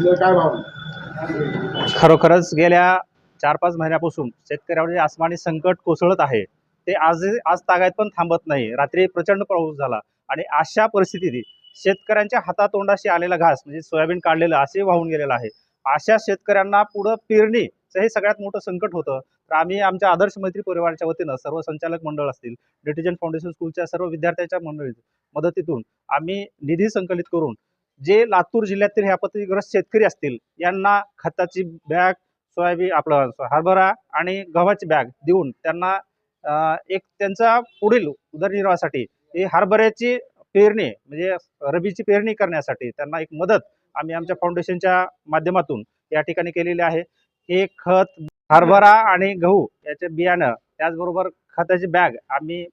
काय खरोखरच गेल्या चार पाच महिन्यापासून शेतकऱ्यावर जे आसमानी संकट कोसळत आहे ते आज आज तागायत पण थांबत नाही. रात्री प्रचंड पाऊस झाला आणि अशा परिस्थितीत शेतकऱ्यांच्या हातातोंडाशी आलेला घास म्हणजे सोयाबीन काढलेलं असे वाहून गेलेलं आहे. अशा शेतकऱ्यांना पुढं पेरणीचं हे सगळ्यात मोठं संकट होतं. तर आम्ही आमच्या आदर्श मैत्री परिवाराच्या वतीनं सर्व संचालक मंडळ असतील डिटिजन फाउंडेशन स्कूलच्या सर्व विद्यार्थ्यांच्या मंडळी मदतीतून आम्ही निधी संकलित करून जे लातूर जिल्ह्यातील हे आपत्तीग्रस्त शेतकरी असतील यांना खताची बॅग सोयाबीन आपलं हरभरा आणि गव्हाची बॅग देऊन त्यांना एक त्यांचा पुढील उदरनिर्वाहासाठी हे हरभऱ्याची पेरणी म्हणजे रबीची पेरणी करण्यासाठी त्यांना एक मदत आम्ही आमच्या फाउंडेशनच्या माध्यमातून या ठिकाणी केलेली आहे. हे खत हरभरा आणि गहू याचे बियाणं त्याचबरोबर खताची बॅग आम्ही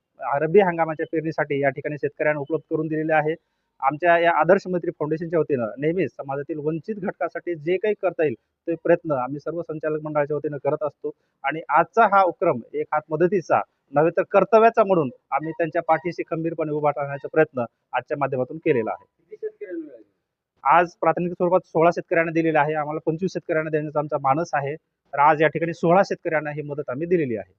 रब्बी हंगामाच्या पेरणीसाठी या ठिकाणी शेतकऱ्यांना उपलब्ध करून दिलेले आहे. आमच्या या आदर्श मैत्री फाउंडेशनच्या वतीनं नेहमीच समाजातील वंचित घटकासाठी जे काही करता येईल ते प्रयत्न आम्ही सर्व संचालक मंडळाच्या वतीनं करत असतो. आणि आजचा हा उपक्रम एक हात मदतीचा नव्हे तर कर्तव्याचा म्हणून आम्ही त्यांच्या पाठीशी खंबीरपणे उभा राहण्याचा प्रयत्न आजच्या माध्यमातून केलेला आहे. आज प्राथमिक स्वरूपात सोळा शेतकऱ्यांना दिलेला आहे. आम्हाला पंचवीस शेतकऱ्यांना देण्याचा आमचा मानस आहे. तर आज या ठिकाणी सोळा शेतकऱ्यांना ही मदत आम्ही दिलेली आहे.